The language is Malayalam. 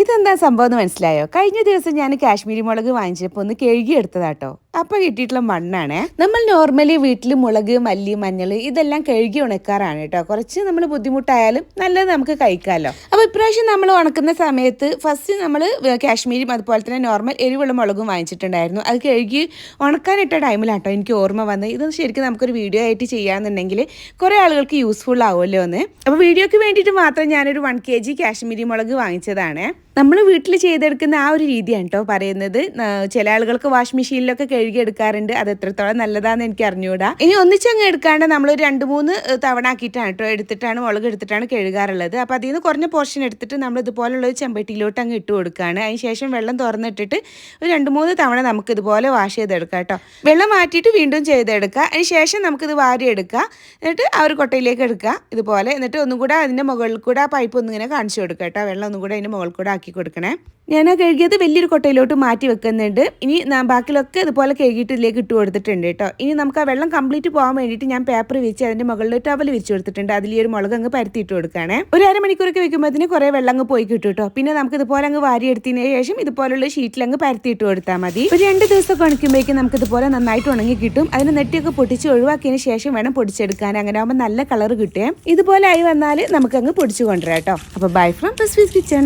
ഇതെന്താ സംഭവം എന്ന് മനസ്സിലായോ? കഴിഞ്ഞ ദിവസം ഞാൻ കാശ്മീരി മുളക് വാങ്ങിച്ചപ്പോൾ ഒന്ന് കഴുകി അപ്പൊ കിട്ടിയിട്ടുള്ള മണ്ണാണ്. നമ്മൾ നോർമലി വീട്ടിൽ മുളക് മല്ലി മഞ്ഞൾ ഇതെല്ലാം കഴുകി ഉണക്കാറാണ് കേട്ടോ കുറച്ച് നമ്മൾ ബുദ്ധിമുട്ടായാലും നല്ലത് നമുക്ക് കഴിക്കാമല്ലോ അപ്പൊ ഇപ്രാവശ്യം നമ്മൾ ഉണക്കുന്ന സമയത്ത് ഫസ്റ്റ് നമ്മൾ കാശ്മീരും അതുപോലെ തന്നെ നോർമൽ എരിവുള്ള മുളകും വാങ്ങിച്ചിട്ടുണ്ടായിരുന്നു. അത് കഴുകി ഉണക്കാനിട്ട ടൈമിലാട്ടോ എനിക്ക് ഓർമ്മ വന്നത്. ഇത് ശരിക്കും നമുക്കൊരു വീഡിയോ ആയിട്ട് ചെയ്യാന്നുണ്ടെങ്കിൽ കുറേ ആളുകൾക്ക് യൂസ്ഫുൾ ആവുമല്ലോ എന്ന്. അപ്പോൾ വീഡിയോക്ക് വേണ്ടിയിട്ട് മാത്രം ഞാനൊരു വൺ കെ ജി കാശ്മീരി മുളക് വാങ്ങിച്ചതാണ്. നമ്മൾ വീട്ടിൽ ചെയ്തെടുക്കുന്ന ആ ഒരു രീതിയാണ് കേട്ടോ പറയുന്നത്. ചില ആളുകൾക്ക് വാഷ് മെഷീനിലൊക്കെ കഴുകി എടുക്കാറുണ്ട് അത് എത്രത്തോളം നല്ലതാണെന്ന് എനിക്ക് അറിഞ്ഞുകൂടാ ഇനി ഒന്നിച്ചങ്ങ് എടുക്കാണ്ട് നമ്മൾ രണ്ട് മൂന്ന് തവണ ആക്കിയിട്ടാണ് കേട്ടോ. എടുത്തിട്ടാണ് മുളക് എടുത്തിട്ടാണ് കഴുകാറുള്ളത്. അപ്പോൾ അതിൽ നിന്ന് കുറഞ്ഞ പോർഷൻ എടുത്തിട്ട് നമ്മൾ ഇതുപോലുള്ള ഒരു ചെമ്പട്ടിയിലോട്ട് അങ്ങ് ഇട്ട് കൊടുക്കുകയാണ് അതിന് ശേഷം വെള്ളം തുറന്നിട്ടിട്ട് ഒരു രണ്ട് മൂന്ന് തവണ നമുക്ക് ഇതുപോലെ വാഷ് ചെയ്തെടുക്കാം കേട്ടോ. വെള്ളം മാറ്റിയിട്ട് വീണ്ടും ചെയ്തെടുക്കുക അതിന് ശേഷം നമുക്കിത് വാരിയെടുക്കുക എന്നിട്ട് ആ ഒരു കൊട്ടയിലേക്ക് എടുക്കുക ഇതുപോലെ. എന്നിട്ട് ഒന്നും കൂടെ അതിന്റെ മുകളിൽ കൂടെ ആ പൈപ്പ് ഒന്നിങ്ങനെ കാണിച്ചു കൊടുക്കുക കേട്ടോ. വെള്ളം ഒന്നും കൂടെ അതിന്റെ മുകളിൽ കൂടെ ആക്കി കൊടുക്കണേ. ഞാൻ ആ കഴുകിയത് വലിയൊരു കൊട്ടയിലോട്ട് മാറ്റി വെക്കുന്നുണ്ട്. ഇനി ബാക്കിലൊക്കെ ഇതുപോലെ കഴുകിയിട്ട് ഇതിലേക്ക് ഇട്ട് കൊടുത്തിട്ടുണ്ട് കേട്ടോ. ഇനി നമുക്ക് ആ വെള്ളം കംപ്ലീറ്റ് പോകാൻ വേണ്ടിയിട്ട് ഞാൻ പേപ്പർ വെച്ച് അതിന്റെ മുകളിൽ ടവൽ വെച്ച് കൊടുത്തിട്ടുണ്ട്. അതിൽ ഒരു മുളക് അങ്ങ് പരത്തിയിട്ട് കൊടുക്കുകയാണ് ഒരു അരമണിക്കൂറൊക്കെ വെക്കുമ്പോഴത്തേന് കുറേ വെള്ളം അങ്ങ് പോയി കിട്ടും കേട്ടോ. പിന്നെ നമുക്ക് ഇതുപോലെ അങ്ങ് വാരിയെടുത്തതിന് ശേഷം ഇതുപോലുള്ള ഷീറ്റിൽ അങ്ങ് പരത്തിയിട്ട് കൊടുത്താൽ മതി. ഒരു രണ്ട് ദിവസമൊക്കെ ഉണക്കുമ്പോഴേക്കും നമുക്ക് ഇതുപോലെ നന്നായിട്ട് ഉണങ്ങി കിട്ടും. അതിന് നെറ്റിയൊക്കെ പൊട്ടിച്ച് ഒഴിവാക്കിയതിന് ശേഷം വേണം പൊടിച്ചെടുക്കാൻ. അങ്ങനെ ആകുമ്പോൾ നല്ല കളർ കിട്ടുകയും ഇതുപോലെ ആയി വന്നാൽ നമുക്ക് അങ്ങ് പൊടിച്ചു കൊണ്ടുവരാം കേട്ടോ. അപ്പോൾ ബൈ ഫ്രം കിച്ചൺ